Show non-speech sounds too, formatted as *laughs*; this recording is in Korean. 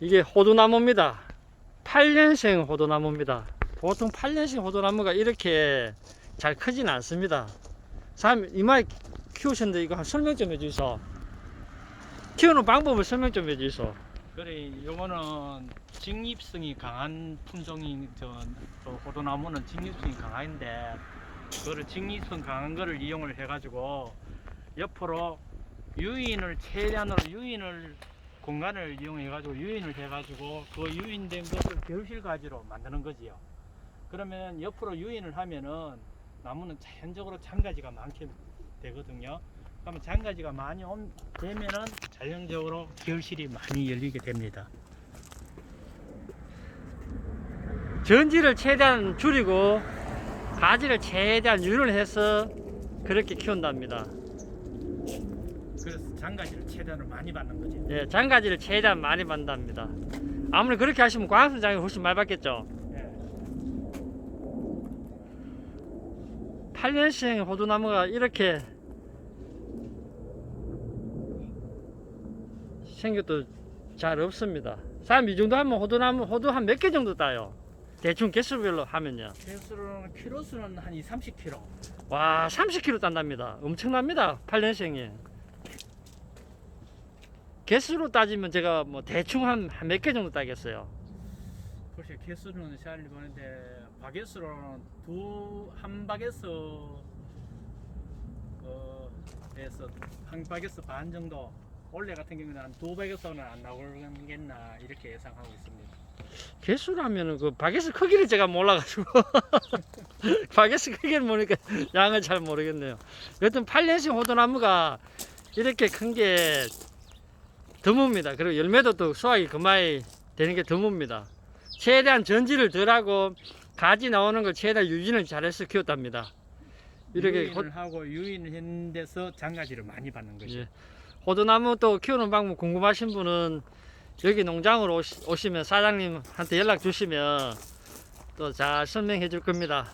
이게 호두나무입니다. 8년생 호두나무입니다. 보통 8년생 호두나무가 이렇게 잘 크진 않습니다. 사람 이마에 키우셨는데 이거 한 설명 좀 해주소. 키우는 방법을 설명 좀 해주소. 그래 요거는 직립성이 강한 품종인 저, 저 호두나무는 직립성이 강한데 그거를 직립성 강한 거를 이용을 해 가지고 옆으로 유인을 최대한으로 유인을 공간을 이용해 가지고 유인을 해가지고 그 유인된 것을 결실 가지로 만드는 거지요. 그러면 옆으로 유인을 하면은 나무는 자연적으로 장가지가 많게 되거든요. 그러면 장가지가 많이 온, 되면은 자연적으로 결실이 많이 열리게 됩니다. 전지를 최대한 줄이고 가지를 최대한 유인을 해서 그렇게 키운답니다. 그래서 장가지를 최대한으로 많이 받는 거죠. 예, 장가지를 최대한 많이 받답니다. 아무리 그렇게 하시면 광수장이 훨씬 많이 받겠죠. 예. 8년생 호두나무가 이렇게 생겨도 잘 없습니다. 사람 이 정도 하면 호두나무 호두 한 몇 개 정도 따요. 대충 개수별로 하면요. 개수로는 키로수는 한 2, 30kg. 와 30kg 딴답니다. 엄청납니다. 8년생이. 개수로 따지면 제가 뭐 대충 한 몇 개 정도 따겠어요. 글쎄 개수는 잘 보는데 바게수로는 두한 바게수 어 에서 한 바게수 반 정도 올해 같은 경우는 한 두 바게수는 안 나오겠나 이렇게 예상하고 있습니다. 개수라면은 그 바게트 크기를 제가 몰라가지고 *laughs* 바게트 크기를 모르니까 양을 잘 모르겠네요. 여튼 8년생 호두나무가 이렇게 큰게 드뭅니다. 그리고 열매도 또 수확이 그마이 되는 게 드뭅니다. 최대한 전지를 덜하고 가지 나오는 걸 최대한 유진을 잘해서 키웠답니다. 이렇게 호, 유인을 하고 유인을 했는 데서 장가지를 많이 받는 거죠. 예. 호두나무 또 키우는 방법 궁금하신 분은 여기 농장으로 오시, 오시면 사장님한테 연락 주시면 또 잘 설명해 줄 겁니다.